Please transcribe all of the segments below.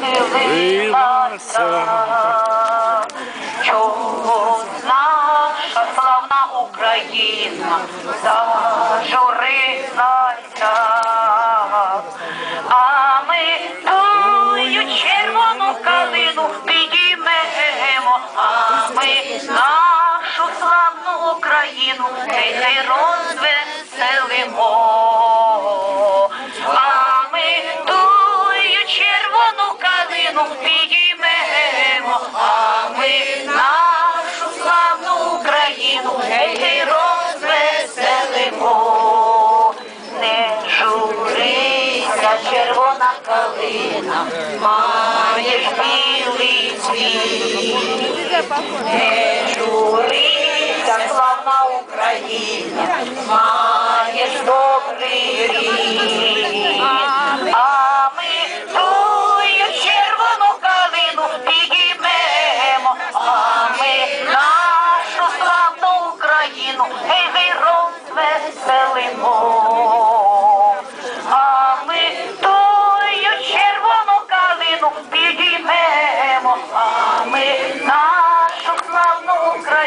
похилилася. Чого наша славна Україна зажурилася, а ми тую червону калину підіймемо, а ми нашу славну Україну гей, гей, розвеселимо. Калину підіймемо, а ми нашу славну Україну гей, розвеселимо. Не журися, червона калина, маєш білий цвіт. Не журися,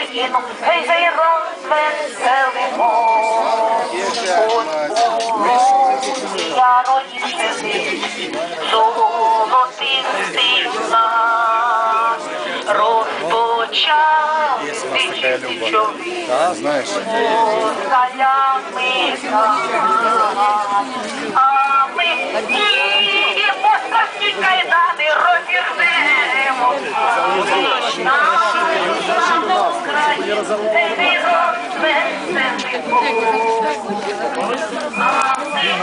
Україну гей, гей, розвеселимо. Я родівши золотих сина, розпочав тисячові Знаєш, Калямика, а Україну не розвеселимо. А ми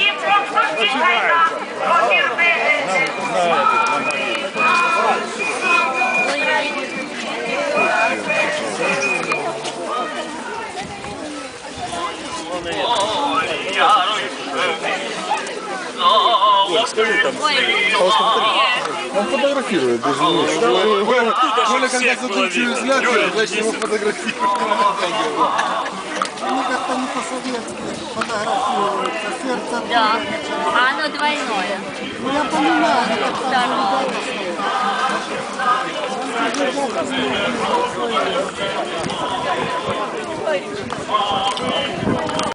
їдемо страшні кайдани розірвемо. Он фотографирует, даже не Коля, когда закончили взгляд, значит его фотографируют. Они как-то не по-советски фотографируются, сердце Да. А оно двойное. Ну, я понимаю, это Второе. ребята стоят.